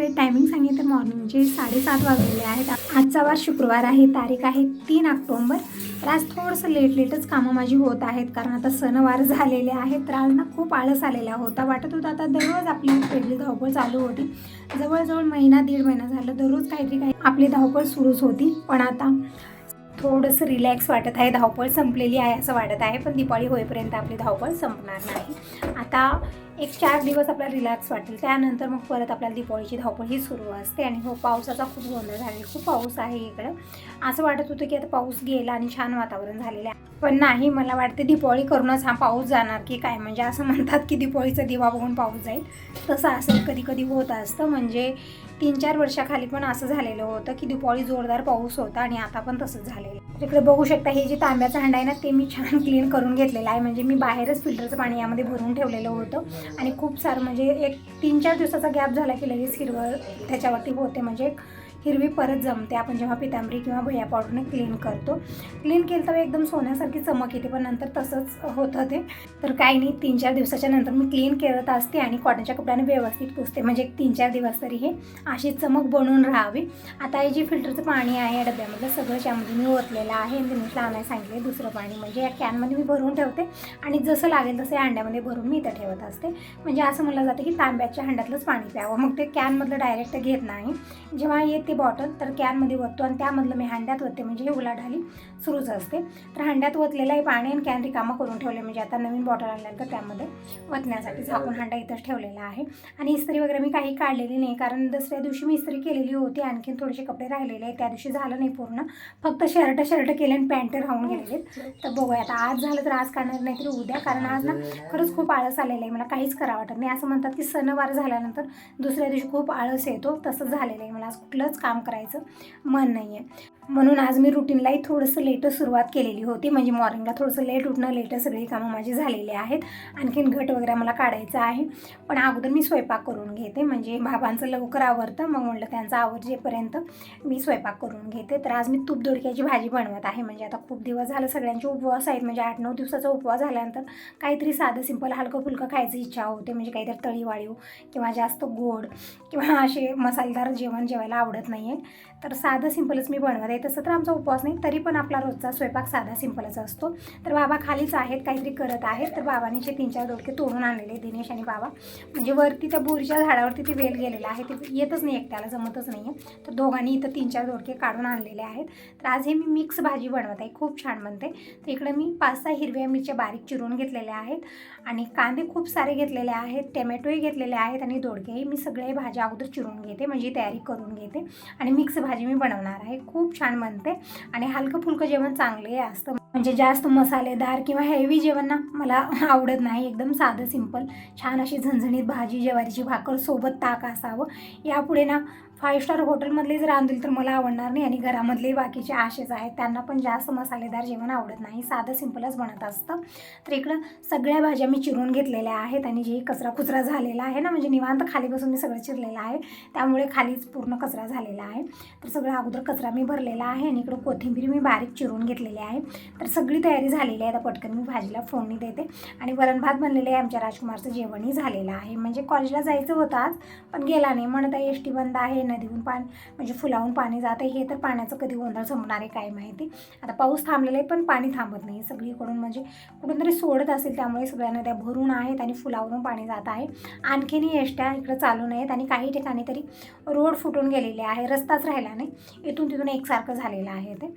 Timing सांगितलं. मॉर्निंगचे साडेसात वाजलेले आहेत. आजचा वार शुक्रवार आहे. तारीख आहे तीन ऑक्टोंबर. तर आज थोडंसं लेट लेटच कामं माझी होत आहेत. कारण आता सणवार झालेले आहेत. तर आज ना खूप आळस आलेला होता. वाटत होतं आता दररोज आपली वेगळी धावपळ चालू होती. जवळजवळ महिना दीड महिना झालं. दररोज काहीतरी काही आपली धावपळ सुरूच होती. पण आता थोडंसं रिलॅक्स वाटत आहे. धावपळ संपलेली आहे असं वाटत आहे. पण दिपाळी होईपर्यंत आपली धावपळ संपणार नाही. आता एक चार दिवस आपल्याला रिलॅक्स वाटेल. त्यानंतर मग परत आपल्याला दिवाळीची धावपळ ही सुरू असते. आणि हो पावसाचा खूप गोंधळ झालेला खूप पाऊस आहे इकडं. असं वाटत होतं की आता पाऊस गेला आणि छान वातावरण झालेलं आहे. पण नाही मला वाटते दिवाळी करूनच हा पाऊस जाणार की काय? म्हणजे असं म्हणतात की दिवाळीचा दिवा बघून पाऊस जाईल. तसं असं कधी कधी होत असतं. म्हणजे तीन चार वर्षाखाली पण असं झालेलं होतं की दिवाळी जोरदार पाऊस होता आणि आता पण तसंच झालेलं आहे. तर बघू शकता हे जे तांब्याचं हंडा आहे ना ते मी छान क्लीन करून घेतलेलं आहे. म्हणजे मी बाहेरच फिल्टरचं पाणी यामध्ये भरून ठेवलेलं होतं. आणि खूप सारं म्हणजे एक तीन चार दिवसाचा गॅप झाला की लगेच हिरवळ त्याच्यावरती होते. म्हणजे एक हिरवी परत जमते. आपण जेव्हा पितांबरी किंवा भैया पावडरने क्लीन करतो क्लीन केलं तर एकदम सोन्यासारखी चमक येते पण नंतर तसंच होतं ते. तर काही नाही तीन चार दिवसाच्या नंतर मी क्लीन करत असते आणि कॉटनच्या कपड्याने व्यवस्थित पुसते. म्हणजे तीन चार दिवस तरी हे अशी चमक बनून राहावी. आता हे जे फिल्टरचं पाणी आहे या डब्यामधलं सगळं त्यामध्ये मी ओतलेलं आहे मी दिनेशला आणायला सांगितले दुसरं पाणी. म्हणजे या कॅनमध्ये मी भरून ठेवते आणि जसं लागेल तसं या अंड्यामध्ये भरून मी इथं ठेवत असते. म्हणजे असं म्हणलं जातं की तांब्याच्या हंड्यातलंच पाणी प्यावं. मग ते कॅनमधलं डायरेक्ट घेत नाही. जेव्हा येते बॉटल तर कॅनमध्ये ओततो आणि त्यामधलं मी हंड्यात ओतते म्हणजे हे उलाढाली सुरूच असते. तर हंड्यात ओतलेलं आहे पाणी आणि कॅन रिकामा करून ठेवले म्हणजे आता नवीन बॉटल आणल्यानंतर त्यामध्ये ओतण्यासाठी झाकून हंडा इथंच ठेवलेला आहे. आणि इस्त्री वगैरे मी काही काढलेली नाही कारण दुसऱ्या दिवशी मी इस्त्री केलेली होती आणखीन थोडेसे कपडे राहिलेले आहे त्या दिवशी झालं नाही पूर्ण. फक्त शर्ट शर्ट केले आणि पॅन्ट राहून गेलेले तर बघूया आता आज झालं तर आज काढणार नाही तरी उद्या कारण आज ना खरंच खूप आळस आलेलं आहे मला काहीच करा वाटत नाही. असं म्हणतात की सणवार झाल्यानंतर दुसऱ्या दिवशी खूप आळस येतो तसंच झालेलं आहे. मला आज कुठलंच काम करायचं मन नाही आहे म्हणून आज मी रुटीनलाही थोडंसं लेटच सुरुवात केलेली होती. म्हणजे मॉर्निंगला थोडंसं लेट उठणं लेटच सगळी कामं माझी झालेली आहेत. आणखीन घट वगैरे मला काढायचं आहे. पण अगोदर मी स्वयंपाक करून घेते. म्हणजे बाबांचं लवकर आवडतं मग म्हटलं त्यांचं आवडजेपर्यंत मी स्वयंपाक करून घेते. तर आज मी तूप दोडक्याची भाजी बनवत आहे. म्हणजे आता खूप दिवस झालं सगळ्यांचे उपवास आहेत. म्हणजे आठ नऊ दिवसाचा उपवास झाल्यानंतर काहीतरी साधं सिंपल हलकं फुलकं खायची इच्छा होते. म्हणजे काहीतरी तळी वाळीव किंवा जास्त गोड किंवा असे मसालेदार जेवण जेवायला आवडत नाही आहे तर साधं सिंपलच मी बनवत आहे. तसं तर आमचा उपवास नाही तरी पण आपला रोजचा स्वयंपाक साधा सिंपलच असतो. तर बाबा खालीच आहेत काहीतरी करत आहेत. तर बाबाने जे तीन चार दोडके तोडून आणलेले दिनेश आणि बाबा. म्हणजे वरती त्या बोरीच्या झाडावरती ते वेल गेलेला आहे. ते येतच नाही एकट्याला जमतच नाही आहे तर दोघांनी इथं तीन चार दोडके काढून आणलेले आहेत. तर आज हे मी मिक्स भाजी बनवत आहे. खूप छान बनते. तर इकडे मी पाच सहा हिरव्या मिरच्या बारीक चिरून घेतलेल्या आहेत. आणि कांदे खूप सारे घेतलेले आहेत. टमॅटोही घेतलेले आहेत. आणि दोडकेही मी सगळे भाज्या अगोदर चिरून घेते. म्हणजे तयारी करून घेते. आणि मिक्स भाजी मी बनवणार आहे. खूप छान छान बनते. आणि हलकं फुलकं जेवण चांगले असतं. म्हणजे जास्त मसालेदार किंवा हेवी जेवण ना मला आवडत नाही. एकदम साधं सिंपल छान अशी झणझणीत भाजी ज्वारीची भाकर सोबत ताक असावं. यापुढे ना फाईव्ह स्टार हॉटेलमधले जर आणतील तर मला आवडणार नाही आणि घरामधले बाकीचे आशेच आहेत. त्यांना पण जास्त मसालेदार जेवण आवडत नाही. साधं सिंपलच बनत असतं. तर इकडं सगळ्या भाज्या मी चिरून घेतलेल्या आहेत आणि जे कचरा कुचरा झालेला आहे ना म्हणजे निवांत खाली बसून मी सगळं चिरलेलं आहे. त्यामुळे खालीच पूर्ण कचरा झालेला आहे. तर सगळं अगोदर कचरा मी भरलेला आहे आणि इकडं कोथिंबीर मी बारीक चिरून घेतलेली आहे. तर सगळी तयारी झालेली आहे. आता पटकन मी भाजीला फोडणी देते. आणि वरण भात बनलेले आहे. आमच्या राजकुमारचं जेवणही झालेलं आहे. म्हणजे कॉलेजला जायचं होतं आज पण गेला नाही. म्हणत आहे एस टी बंद आहे. नदीहून पाणी म्हणजे फुलावून पाणी जात आहे. हे तर पाण्याचं कधी गोंधळ संपणार आहे काय माहिती. आता पाऊस थांबलेला आहे पण पाणी थांबत नाही. सगळीकडून म्हणजे कुठून तरी सोडत असेल त्यामुळे सगळ्या नद्या भरून आहेत आणि फुलावरून पाणी जात आहे. आणखीनही एसट्या इकडं चालू नाहीत आणि काही ठिकाणी तरी रोड फुटून गेलेले आहे. रस्ताच राहिला नाही. इथून तिथून एकसारखं झालेलं आहे ते.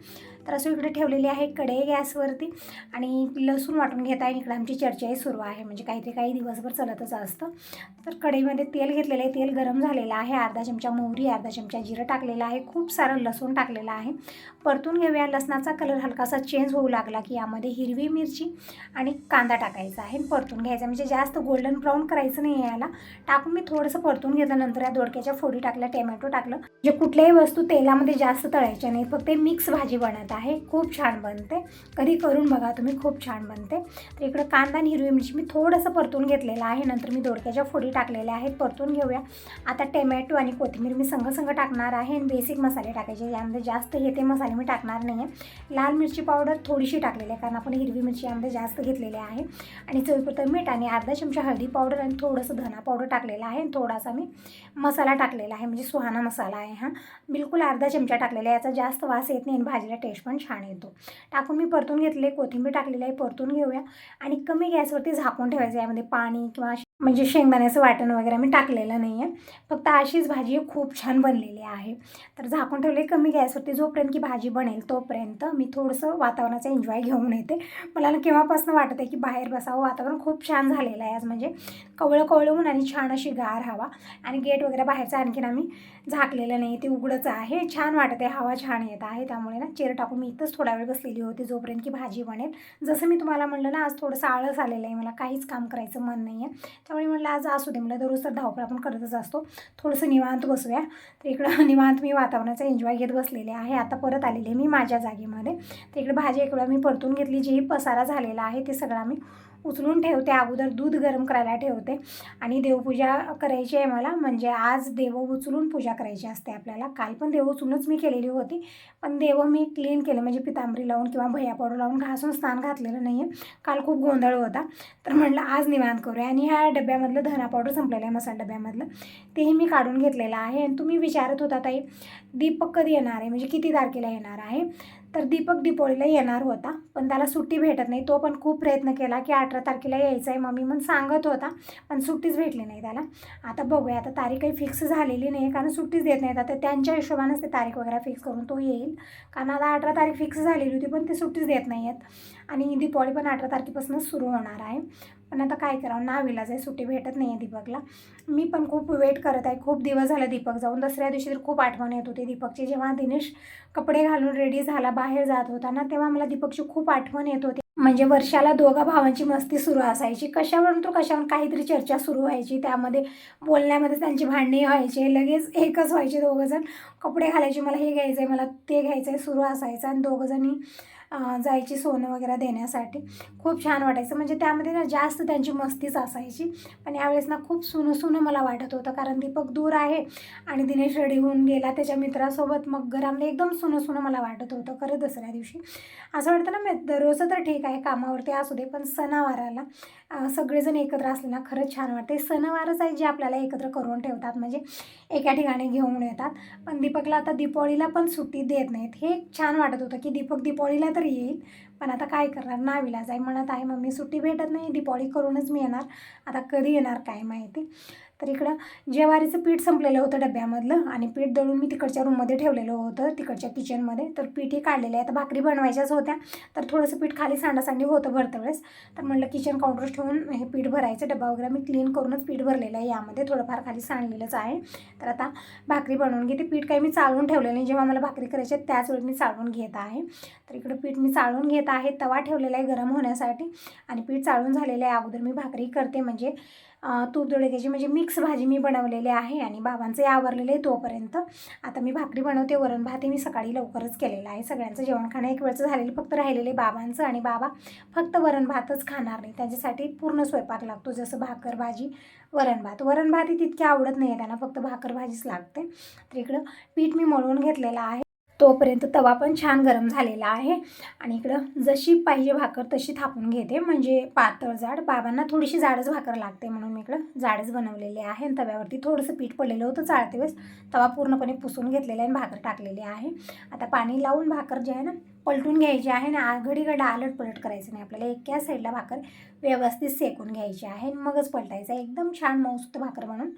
तर असं इकडे ठेवलेली आहे कढई गॅसवरती आणि लसूण वाटून घेत आहे. इकडे आमची चर्चाही सुरू आहे. म्हणजे काहीतरी काही दिवसभर चलतच असतं. तर कढईमध्ये तेल घेतलेलं आहे. तेल गरम झालेलं आहे. अर्धा चमचा मोहरी अर्धा चमचा जिरं टाकलेलं आहे. खूप सारं लसूण टाकलेलं आहे. परतून घेऊया. लसणाचा कलर हलकासा चेंज होऊ लागला की यामध्ये हिरवी मिरची आणि कांदा टाकायचा आहे. परतून घ्यायचा म्हणजे जास्त गोल्डन ब्राऊन करायचं नाही आहे याला. टाकून मी थोडंसं परतून घेतलं. नंतर या दोडक्याच्या फोडी टाकल्या. टोमॅटो टाकलं. म्हणजे कुठल्याही वस्तू तेलामध्ये जास्त तळायच्या नाही. फक्त मिक्स भाजी बनत आहे. आहे. खूप छान बनते. कधी करून बघा तुम्ही खूप छान बनते. तर इकडं कांदा आणि हिरवी मिरची मी थोडंसं परतून घेतलेलं आहे. नंतर मी दोडक्याच्या फोडी टाकलेल्या आहेत. परतून घेऊया. आता टोमॅटो आणि कोथिंबीर मी संग संग टाकणार आहे. आणि बेसिक मसाले टाकायचे. यामध्ये जास्त हे ते मसाले मी टाकणार नाही आहे लाल मिरची पावडर थोडीशी टाकलेली आहे. कारण आपण हिरवी मिरची यामध्ये जास्त घेतलेली आहे. आणि चवीपुरतं मीठ आणि अर्धा चमचा हळदी पावडर आणि थोडंसं धना पावडर टाकलेलं आहे. आणि थोडासा मी मसाला टाकलेला आहे. म्हणजे सुहाना मसाला आहे हा. बिलकुल अर्धा चमचा टाकलेला आहे. याचा जास्त वास येत नाही आणि भाजीला टेस्ट पण छान येतो. टाकून मी परतून घेतले कोथिंबीर टाकलेली आहे परतून घेऊया. आणि कमी गॅसवरती झाकून ठेवायचं यामध्ये पाणी किंवा म्हणजे शेंगदाण्याचं वाटण वगैरे मी टाकलेलं नाही आहे. फक्त अशीच भाजी खूप छान बनलेली आहे. तर झाकून ठेवले कमी गॅसवरती जोपर्यंत की भाजी बनेल तोपर्यंत. मी थोडंसं वातावरणाचा एन्जॉय घेऊन येते. मला ना केव्हापासून वाटत आहे की बाहेर बसावं वातावरण खूप छान झालेलं आहे आज. म्हणजे कवळं कवळवून आणि छान अशी गार हवा. आणि गेट वगैरे बाहेरचं आणखीन आम्ही झाकलेलं नाही ते उघडंच आहे. छान वाटत आहे हवा छान येत आहे. त्यामुळे ना चेर टाकून मी इथंच थोडा वेळ बसलेली होती जोपर्यंत की भाजी बनेल. जसं मी तुम्हाला म्हणलं ना आज थोडंसं आळस आलेलं आहे मला काहीच काम करायचं मन नाही आहे. त्यामुळे म्हटलं आज असू दे मला दररोज तर धावपळ आपण करतच असतो. थोडंसं निवांत बसूया. तर इकडं निवांत मी वातावरणाचा एन्जॉय घेत बसलेले आहे. आता परत आलेले मी माझ्या जागेमध्ये. तर इकडे भाजी इकडं मी परतून घेतली. जी पसारा झालेला आहे ते सगळं आम्ही उचलून ठेवते अगोदर दूध गरम करायला ठेवते. आणि देवपूजा करायची आहे मला म्हणजे आज देव उचलून पूजा करायची असते आपल्याला. काल पण देव उचलूनच मी केलेली होती पण देव मी क्लीन केले. म्हणजे पितांबरी लावून किंवा भैया पावडर लावून घासून स्नान घातलेलं नाही आहे काल खूप गोंधळ होता. तर म्हटलं आज निवांत करूया. आणि ह्या डब्यामधलं धना पावडर संपलेलं आहे मसाला डब्यामधलं. तेही मी काढून घेतलेलं आहे. आणि तुम्ही विचारत होता ताई दीपक कधी येणार आहे? म्हणजे किती तारखेला येणार आहे? तर दीपक दीपोळीला येणार होता पण त्याला सुट्टी भेटत नाही. तो पण खूप प्रयत्न केला की अठरा तारखेला यायचं आहे मम्मी म्हणून सांगत होता पण सुट्टीच भेटली नाही त्याला. आता बघूया आता तारीख काही फिक्स झालेली नाही कारण सुट्टीच देत नाहीत. आता त्यांच्या हिशोबानेच ते तारीख वगैरे फिक्स करून तो येईल. कारण आता अठरा तारीख फिक्स झालेली होती पण ते सुट्टीच देत नाही आहेत आणि दीपावली पण अठरा तारखेपासूनच सुरू होणार आहे. पण आता काय करावं? नाविलाज आहे सुट्टी भेटत नाही आहे दीपकला. मी पण खूप वेट करत आहे. खूप दिवस झाले दीपक जाऊन. दसऱ्या दिवशी तर खूप आठवण येत होती दीपकची. जेव्हा दिनेश कपडे घालून रेडी झाला बाहेर जात होता ना तेव्हा मला दीपकची खूप आठवण येत होती. म्हणजे वर्षाला दोघा भावांची मस्ती सुरू असायची. कशावरून तो कशावरून काहीतरी चर्चा सुरू व्हायची. त्यामध्ये बोलण्यामध्ये त्यांची भांडणी व्हायची. लगेच एकच व्हायचे दोघंजण. कपडे घालायचे मला हे घ्यायचं आहे मला ते घ्यायचं आहे सुरू असायचं आणि दोघंजणी जायची सोनं वगैरे देण्यासाठी. खूप छान वाटायचं. म्हणजे त्यामध्ये ना जास्त त्यांची मस्तीच असायची. पण यावेळेस ना खूप सुनं सुनं मला वाटत होतं. कारण दीपक दूर आहे आणि दिनेश रेडी होऊन गेला त्याच्या मित्रासोबत. मग घरामध्ये एकदम सुनं सुनं मला वाटत होतं. खरं दसऱ्या दिवशी. असं वाटतं ना मी दररोजचं तर ठीक आहे कामावरती असू दे पण सणावाराला सगळेजण एकत्र असले ना खरंच छान वाटते. सणवारच आहे जे आपल्याला एकत्र करून ठेवतात. म्हणजे एका ठिकाणी घेऊन येतात. पण दीपकला आता दीपावलीला पण सुट्टी देत नाहीत. हे छान वाटत होतं की दीपक दीपावलीला तर येईल पण आता काय करणार? नाविलाज आहे म्हणत आहे मम्मी सुट्टी भेटत नाही दीपावली करूनच मी येणार. आता कधी येणार काय माहिती? तर इकडं ज्वारीचं पीठ संपलेलं होतं डब्यामधलं आणि पीठ दळून मी तिकडच्या रूममध्ये ठेवलेलं होतं तिकडच्या किचनमध्ये तर पीठही काढलेलं आहे. आता भाकरी बनवायच्याच होत्या. तर थोडंसं पीठ खाली सांडासांडी होतं भरतं वेळेस तर म्हणलं किचन काउंटर ठेवून हे पीठ भरायचं. डबा वगैरे मी क्लीन करूनच पीठ भरलेलं आहे यामध्ये. थोडंफार खाली सांडलेलंच आहे. तर आता भाकरी बनवून घेते. पीठ काही मी चालवून ठेवलेलं नाही. जेव्हा मला भाकरी करायची आहे त्याच वेळी मी चाळून घेत आहे. तर इकडं पीठ मी चाळून घेत आहे. तवा ठेवलेला आहे गरम होण्यासाठी. आणि पीठ चाळून झालेलं आहे. अगोदर मी भाकरी करते. म्हणजे तूप दोडक्याची म्हणजे मिक्स भाजी मी बनवलेली आहे आणि बाबांचे आवरलेलं आहे तोपर्यंत. आता मी भाकरी बनवते वरण भात हे मी सकाळी लवकरच केलेलं आहे. सगळ्यांचं जेवण खाणं एक वेळचं झालेलं फक्त राहिलेले बाबांचं आणि बाबा फक्त वरण भातच खाणार नाही. त्याच्यासाठी पूर्ण स्वयंपाक लागतो जसं भाकर भाजी वरण भात. वरण भात ही तितकी आवडत नाही आहे त्यांना फक्त भाकर भाजीच लागते. तर इकडं पीठ मी मळून घेतलेलं आहे. तोपर्यंत तवा पण छान गरम झालेला आहे. आणि इकडं जशी पाहिजे भाकर तशी थापून घेते. म्हणजे पातळ जाड. बाबांना थोडीशी जाडच भाकर लागते म्हणून मी इकडं जाडच बनवलेली आहे. आणि तव्यावरती थोडंसं पीठ पडलेलं होतं चाळते वेळेस. तवा पूर्णपणे पुसून घेतलेला आहे आणि भाकर टाकलेली आहे. आता पाणी लावून भाकर जे आहे ना पलटून घ्यायची आहे. आणि आघडीकडं आलट पलट करायचं नाही. आपल्याला एका साईडला भाकर व्यवस्थित सेकून घ्यायची आहे. आणि मगच पलटायचं एकदम छान मौसूत भाकर म्हणून.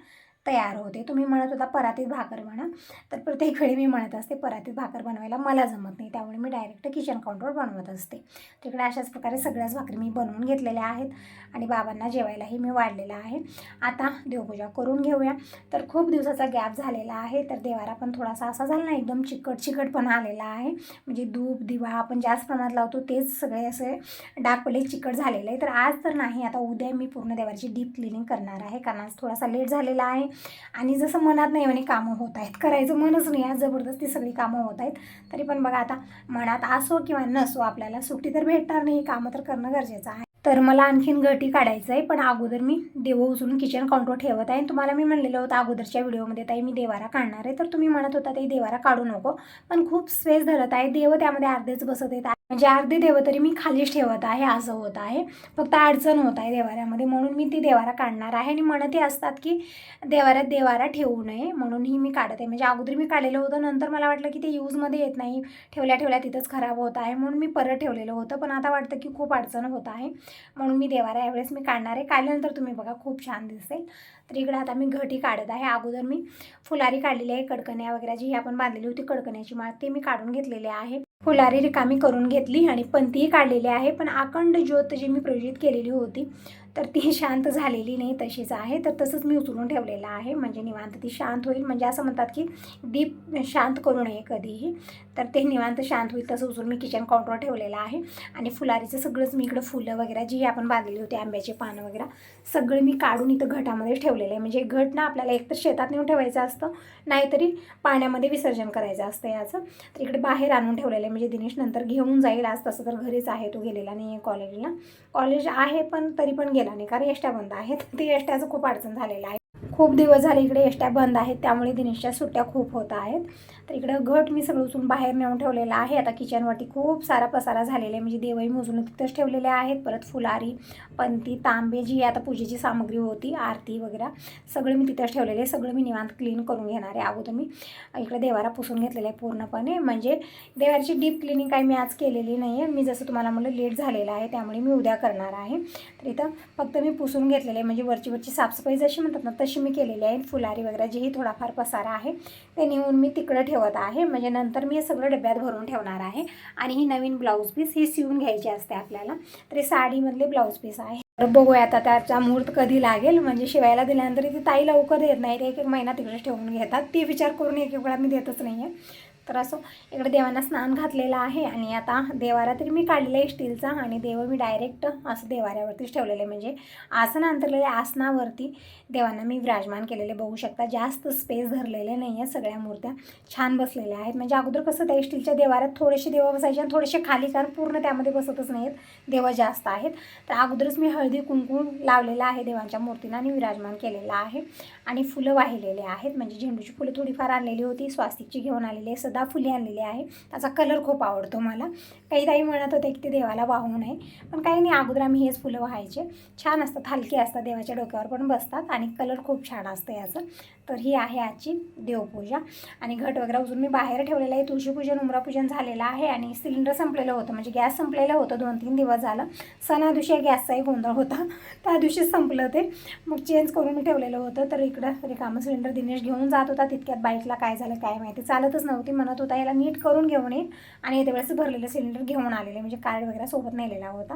तयार होते. तुम्ही म्हणत होता परातीत भाकर म्हणा. तर प्रत्येक वेळी मी म्हणत असते परातीत भाकर बनवायला मला जमत नाही. त्यामुळे मी डायरेक्ट किचन काउंटरवर बनवत असते. तिकडे अशाच प्रकारे सगळ्याच भाकरी मी बनवून घेतलेल्या आहेत आणि बाबांना जेवायलाही मी वाढलेलं आहे. आता देवपूजा करून घेऊया. तर खूप दिवसाचा गॅप झालेला आहे. तर देवारा पण थोडासा असा झाला ना एकदम चिकट चिकटपणा आलेला आहे. म्हणजे धूप दिवा आपण जास्त प्रमाणात लावतो तेच सगळे असे डाग पडले चिकट झालेले आहे तर आज तर नाही आता उद्या मी पूर्ण देवाची डीप क्लिनिंग करणार आहे. कारण आज थोडासा लेट झालेला आहे. आणि जसं मनात नाही म्हणे कामं होत आहेत करायचं मनच नाही आज जबरदस्ती सगळी कामं होत आहेत तरी पण बघा आता मनात असो किंवा नसो आपल्याला सुट्टी तर भेटणार नाही कामं तर करणं गरजेचं आहे. तर मला आणखीन घटी काढायचं आहे पण अगोदर मी देव उचलून किचन काउंटर ठेवत आहे. तुम्हाला मी म्हणलेलं होतं अगोदरच्या व्हिडिओमध्ये ताई मी देवारा काढणार आहे. तर तुम्ही म्हणत होता ते देवारा काढू नको. पण खूप स्पेस धरत आहे देव त्यामध्ये अर्धेच बसत आहेत. म्हणजे अर्धे देव तरी मी खालीच ठेवत आहे असं होत आहे. फक्त अडचण होत आहे देवाऱ्यामध्ये म्हणून मी ती देवारा काढणार आहे. आणि म्हणतही असतात की देवाऱ्यात देवारा ठेवू नये म्हणून ही मी काढत. आहे म्हणजे अगोदर मी काढलेलं होतं नंतर मला वाटलं की ते यूजमध्ये येत नाही. ठेवल्या ठेवल्या तिथंच खराब होत आहे म्हणून मी परत ठेवलेलं होतं. पण आता वाटतं की खूप अडचण होत आहे म्हणून मी देवारा यावेळेस मी काढणार आहे. काढल्यानंतर तुम्ही बघा खूप छान दिसेल. तर इकडे आता मी घटी काढत आहे. अगोदर मी फुलारी काढलेली आहे कडकण्या वगैरे जी आपण बांधलेली होती कडकण्याची माळ ते मी काढून घेतलेले आहे. फुलारी रिकामी करून घेतली आणि पंतीही काढलेली आहे. पण अखंड ज्योत जी मी प्रयोजित केलेली होती तर ती शांत झालेली नाही तशीच आहे. तर तसंच मी उचलून ठेवलेलं आहे. म्हणजे निवांत ती शांत होईल. म्हणजे असं म्हणतात की दीप शांत करू नये कधीही. तर ते निवांत शांत होईल तसं उचलून मी किचन काउंटरवर ठेवलेलं आहे. आणि फुलारीचं सगळंच मी इकडं फुलं वगैरे जी आपण बांधलेली होती आंब्याचे पानं वगैरे सगळं मी काढून इथं घटामध्ये ठेवलेलं आहे. म्हणजे घट ना आपल्याला एकतर शेतात नेऊन ठेवायचं असतं नाहीतरी पाण्यामध्ये विसर्जन करायचं असतं याचं. तर इकडे बाहेर आणून ठेवलेलं आहे. म्हणजे दिनेश नंतर घेऊन जाईल. आज तसं तर घरीच आहे. तो गेलेला नाही आहे कॉलेजला कॉलेज आहे पण तरी पण गेला. नाही. कारण येष्ट्या बंद आहेत. ते येष्ट्याचं खूप अडचण झालेलं आहे. खूप दिवस झाले इकडे एष्ट्या बंद आहेत त्यामुळे दिनेशच्या सुट्ट्या खूप होत आहेत. तर इकडं घट मी सगळं उचलून बाहेर नेऊन ठेवलेलं आहे. आता किचनवरती खूप सारा पसारा झालेला आहे. म्हणजे देवही मोजून तिथंच ठेवलेले आहेत. परत फुलारी पंती तांबे जी आता पूजेची सामग्री होती आरती वगैरे. सगळं मी तिथंच ठेवलेले आहे. सगळं मी निवांत क्लीन करून घेणार आहे. अगोदर मी इकडे देवारा पुसून घेतलेला आहे पूर्णपणे. म्हणजे देवाची डीप क्लिनिंग काही मी आज केलेली नाही आहे मी जसं तुम्हाला म्हणलं लेट झालेलं आहे. त्यामुळे मी उद्या करणार आहे. तर इथं फक्त मी पुसून घेतलेलं आहे. म्हणजे वरची वरची साफसफाई जशी म्हणतात ना तशी मी केलेली आहे फुलारी वगैरे जेही थोडाफार पसारा आहे ते नेऊन मी तिकडं ठेवत आहे. म्हणजे नंतर मी हे सगळं डब्यात भरून ठेवणार आहे. आणि ही नवीन ब्लाऊज पीस ही शिवून घ्यायची असते आपल्याला. तर साडीमधले ब्लाऊज पीस आहे. तर बघूया आता त्याचा मुहूर्त कधी लागेल. म्हणजे शिवायला दिल्यानंतर ती ताई लवकर देत नाही एक एक महिना तिकडे ठेवून घेतात. ते विचार करून एक एक वेळा मी देतच नाही आहे तर असं इकडे देवांना स्नान घातलेलं आहे आणि आता देवारा तरी मी काढलेला आहे स्टीलचा आणि देव मी डायरेक्ट असं देवाऱ्यावरतीच आहे. म्हणजे आसन अंतरलेल्या आसनावरती देवांना मी विराजमान केलेले बघू शकता. जास्त स्पेस धरलेले नाही आहे सगळ्या मूर्त्या. छान बसलेल्या आहेत. म्हणजे अगोदर कसं त्या स्टीलच्या देवाऱ्यात थोडेसे देव बसायचे आणि थोडेसे खाली कारण पूर्ण त्यामध्ये बसतच नाहीत देव जास्त आहेत. तर अगोदरच मी हळदी कुंकू लावलेलं आहे देवांच्या मूर्तीला आणि विराजमान केलेलं आहे. आणि फुलं वाहिलेले आहेत. म्हणजे झेंडूची फुलं थोडीफार आणलेली होती. स्वास्तिकची घेऊन आलेली आहे. सदा फुले आणलेली आहे. त्याचा कलर खूप आवडतो मला. काही ताई म्हणत होते की ते देवाला वाहू नये. पण काही नाही अगोदर आम्ही हेच फुलं वाहायचे. छान असतात हलके असतात देवाच्या डोक्यावर पण बसतात आणि कलर खूप छान असतं याचं. तर ही आहे आजची देवपूजा. आणि घट वगैरे उजून मी बाहेर ठेवलेलं आहे. तुळशीपूजन उमरापूजन झालेलं आहे आणि सिलेंडर संपलेलं होतं. म्हणजे गॅस संपलेलं होतं. दोन तीन दिवस झालं. सणा दिवशी गॅसचाही गोंधळ होता. त्या दिवशीच संपलं ते. मग चेंज करून मी ठेवलेलं होतं. तर इकडं रिकामं सिलेंडर दिनेश घेऊन जात होता. तितक्यात बाईकला काय झालं काय माहिती. चालतच नव्हती. म्हणत होता याला नीट करून घेऊन येईल आणि येत्या वेळेस भरलेलं सिलेंडर घेऊन आलेले म्हणजे कार्ड वगैरे सोबत नेलेला होता.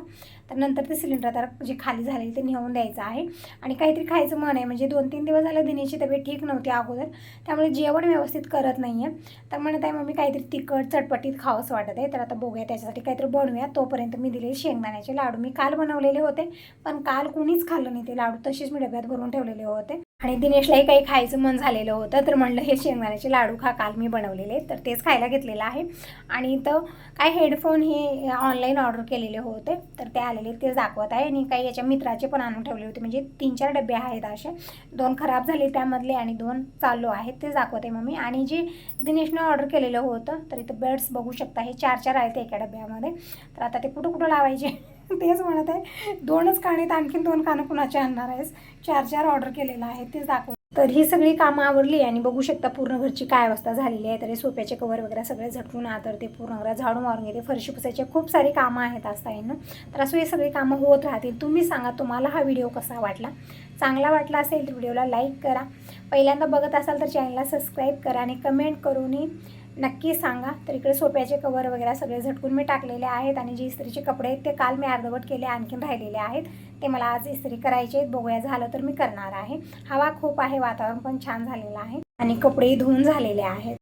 तर नंतर ते सिलेंडर आता जे खाली झालेले ते नेऊन द्यायचं आहे. आणि काहीतरी खायचं मन आहे म्हणजे दोन तीन दिवस झालं दिनेची तब्येत ठीक नव्हती अगोदर त्यामुळे जेवण व्यवस्थित करत नाही आहे तर म्हणत आहे मम्मी काहीतरी तिखट चटपटीत खावंसं वाटत आहे. तर आता बघूया त्याच्यासाठी काहीतरी बनवूया. तोपर्यंत मी दिलेले शेंगदाण्याचे लाडू. मी काल बनवलेले होते पण काल कुणीच खाल्लं नाही ते लाडू. तसेच मी डब्यात भरून ठेवलेले होते. आणि दिनेशलाही काही खायचं मन झालेलं होतं तर म्हणलं हे शेंगदाण्याचे लाडू खा काल मी बनवलेले तर तेच खायला घेतलेलं आहे. आणि तर काय हेडफोन हे ऑनलाईन ऑर्डर केलेले होते तर ते आलेले ते दाखवत आहे. आणि काही याच्या मित्राचे पण आणून ठेवले होते म्हणजे तीन चार डबे आहेत असे. दोन खराब झाले त्यामधले आणि दोन चालू आहेत ते दाखवत आहे मम्मी. आणि जे दिनेशनं ऑर्डर केलेलं होतं तर इथं बेड्स बघू शकता हे चार चार आहेत एका डब्यामध्ये. तर आता ते कुठं कुठं लावायचे? तेच म्हणत आहे. दोनच कानेत आणखीन दोन कानं कुणाचे आणणार आहेस? चार चार ऑर्डर केलेलं आहे तेच दाखव. तर ही सगळी कामं आवरली आणि बघू शकता पूर्ण घरची काय अवस्था झालेली आहे. तर हे सोप्याचे कवर वगैरे सगळे झटकून आतर ते पूर्ण घरात झाडू मारून घेते. फरशी पुसायचे खूप सारी कामं आहेत आज ताईंना. तर असं हे सगळी कामं होत राहतील. तुम्ही सांगा तुम्हाला हा व्हिडिओ कसा वाटला? चांगला वाटला असेल तर व्हिडिओला लाईक करा. पहिल्यांदा बघत असाल तर चॅनलला सबस्क्राईब करा आणि कमेंट करूनही नक्की सांगा. तर इकडे सोप्याचे कवर वगैरे सगळे झटकून मी टाकलेले आहेत आणि जे इस्त्रीचे कपडे आहेत ते काल मी अर्धवट केले आणखीन राहिलेले आहेत. ते मला आज इस्त्री करायचे आहेत. बघूया झालं तर मी करणार आहे. हवा खूप आहे वातावरण पण छान झालेलं आहे आणि कपडेही धुवून झालेले आहेत.